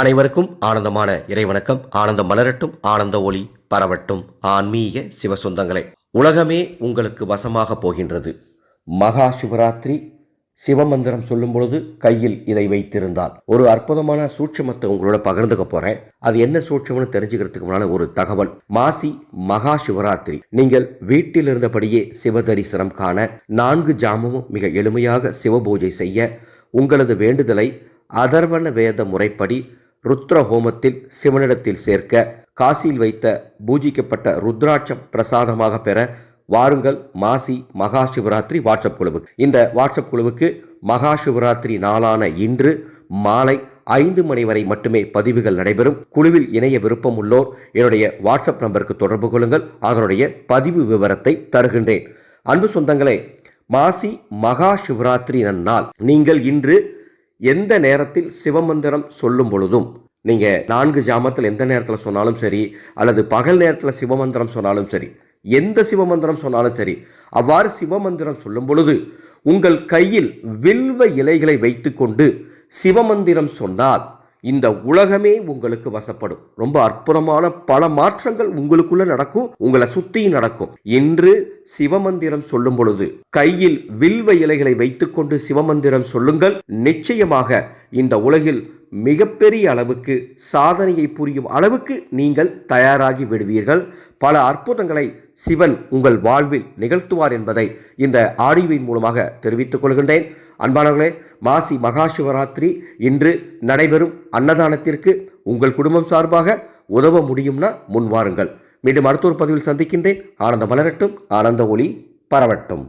அனைவருக்கும் ஆனந்தமான இறைவணக்கம். ஆனந்தம் மலரட்டும் ஆனந்த ஒளி பரவட்டும். ஆன்மீக சிவசொந்தங்களே உலகமே உங்களுக்கு வசமாக போகின்றது. மகா சிவராத்திரி சிவமந்திரம் சொல்லும் பொழுது கையில் இதை வைத்திருந்தால். ஒரு அற்புதமான சூட்சமத்தை உங்களோட பகிர்ந்துக்க போறேன். அது என்ன சூட்சம்னு தெரிஞ்சுக்கிறதுக்கு முன்னால ஒரு தகவல். மாசி மகா சிவராத்திரி. நீங்கள் வீட்டில் இருந்தபடியே சிவ தரிசனம் காண நான்கு ஜாமமும் மிக எளிமையாக சிவபூஜை செய்ய உங்களது வேண்டுதலை அதர்வண வேத முறைப்படி ருத்ர ஹோமத்தில் சிவனிடத்தில் சேர்க்க காசியில் வைத்த பூஜிக்கப்பட்ட ருத்ராட்சம் பிரசாதமாக பெற வாருங்கள். மாசி மகா சிவராத்திரி வாட்ஸ்அப் குழுவுக்கு இந்த வாட்ஸ்அப் குழுவுக்கு மகா சிவராத்திரி நாளான இன்று மாலை ஐந்து மணி வரை மட்டுமே பதிவுகள் நடைபெறும். குழுவில் இணைய விருப்பம் உள்ளோர் என்னுடைய வாட்ஸ்அப் நம்பருக்கு தொடர்பு கொள்ளுங்கள். அதனுடைய பதிவு விவரத்தை தருகின்றேன். அன்பு சொந்தங்களே மாசி மகா சிவராத்திரி நன்னாள். நீங்கள் இன்று எந்த நேரத்தில் சிவமந்திரம் சொல்லும் பொழுதும் நீங்கள் நான்கு ஜாமத்தில் எந்த நேரத்தில் சொன்னாலும் சரி அல்லது பகல் நேரத்தில் சிவமந்திரம் சொன்னாலும் சரி எந்த சிவமந்திரம் சொன்னாலும் சரி அவ்வாறு சிவமந்திரம் சொல்லும் பொழுது உங்கள் கையில் வில்வ இலைகளை வைத்துக்கொண்டு சிவமந்திரம் சொன்னால் இந்த உலகமே உங்களுக்கு வசப்படும். ரொம்ப அற்புதமான பல மாற்றங்கள் உங்களுக்குள்ள நடக்கும். உங்களை சுத்தி நடக்கும். என்று சிவமந்திரம் சொல்லும் பொழுது கையில் வில்வ இலைகளை வைத்துக்கொண்டு சிவமந்திரம் சொல்லுங்கள். நிச்சயமாக இந்த உலகில் மிகப்பெரிய அளவுக்கு சாதனையை புரியும் அளவுக்கு நீங்கள் தயாராகி விடுவீர்கள். பல அற்புதங்களை சிவன் உங்கள் வாழ்வில் நிகழ்த்துவார் என்பதை இந்த ஆடிவின் மூலமாக தெரிவித்துக் கொள்கின்றேன். அன்பானவர்களே மாசி மகா சிவராத்திரி இன்று நடைபெறும் அன்னதானத்திற்கு உங்கள் குடும்பம் சார்பாக உதவ முடியும்னா முன் வாருங்கள். மீண்டும் அடுத்த ஒரு பதிவில் சந்திக்கின்றேன். ஆனந்த மலரட்டும் ஆனந்த ஒளி பரவட்டும்.